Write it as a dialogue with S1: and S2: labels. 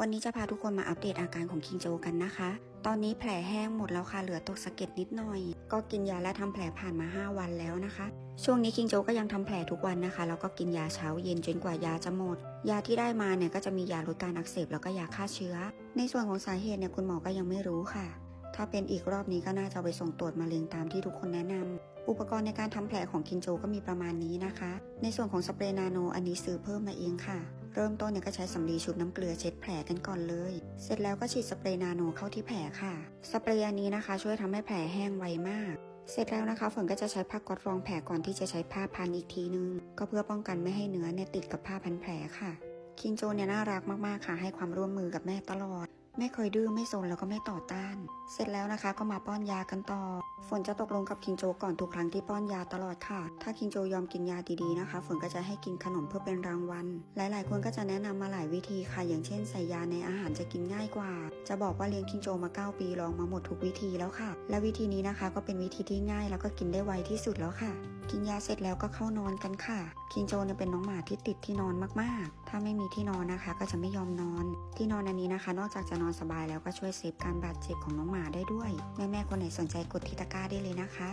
S1: วันนี้จะพาทุกคนมาอัปเดตอาการของคิงโจกันนะคะ ตอนนี้แผลแห้งหมดแล้วค่ะ เหลือตกสะเก็ดนิดหน่อย ก็กินยาและทำแผลผ่านมา 5 วันแล้วนะคะ ช่วงนี้คิงโจก็ยังทำแผลทุกวันนะคะ แล้วก็กินยาเช้าเย็นจนกว่ายาจะหมด ยาที่ได้มาเนี่ยก็จะมียาลดการอักเสบแล้วก็ยาฆ่าเชื้อ ในส่วนของสาเหตุเนี่ยคุณหมอก็ยังไม่รู้ค่ะ ถ้าเป็นอีกรอบนี้ก็น่าจะไปส่งตรวจมะเร็งตามที่ทุกคนแนะนำอุปกรณ์ในการทำแผลของคินโจก็มีประมาณนี้นะคะ ในส่วนของสเปรย์นาโนอันนี้ซื้อเพิ่มมาเองค่ะ เริ่มต้นเนี่ยก็ใช้สำลีชุบน้ำเกลือเช็ดแผลกันก่อนเลย เสร็จแล้วก็ฉีดสเปรย์นาโนเข้าที่แผลค่ะ สเปรย์อันนี้นะคะ ช่วยทำให้แผลแห้งไวมาก เสร็จแล้วนะคะฝนก็จะใช้ผ้าก๊อตรองแผลก่อนที่จะใช้ผ้าพันอีกทีนึง ก็เพื่อป้องกันไม่ให้เนื้อเนี่ยติดกับผ้าพันแผลค่ะ คิงโจเนี่ยน่ารักมากๆค่ะ ให้ความร่วมมือกับแม่ตลอด ไม่เคยดื้อไม่ซนแล้วก็ไม่ต่อต้าน เสร็จแล้วนะคะก็มาป้อนยากันต่อ ฝนจะตกลงกับคิงโจก่อนทุกครั้งที่ป้อนยาตลอดค่ะ ถ้าคิงโจยอมกินยาดีๆนะคะ ฝนก็จะให้กินขนมเพื่อเป็นรางวัล หลายๆ คนก็จะแนะนำมาหลายวิธีค่ะ อย่างเช่นใส่ยาในอาหารจะกินง่ายกว่า จะบอกว่าเลี้ยงคิงโจมา 9 ปีลองมาหมดทุกวิธีแล้วค่ะ และวิธีนี้นะคะก็เป็นวิธีที่ง่ายแล้วก็กินได้ไวที่สุดแล้วค่ะกินยาเสร็จแล้วก็เข้านอนกันค่ะ คิงโจเนี่ยเป็นน้องหมาที่ติดที่นอนมากๆ ถ้าไม่มีที่นอนนะคะ ก็จะไม่ยอมนอน ที่นอนอันนี้นะคะ นอกจากจะนอนสบายแล้วก็ช่วยเซฟการบาดเจ็บของน้องหมาได้ด้วย แม่ๆคนไหนสนใจกดที่ตะกร้าได้เลยนะคะ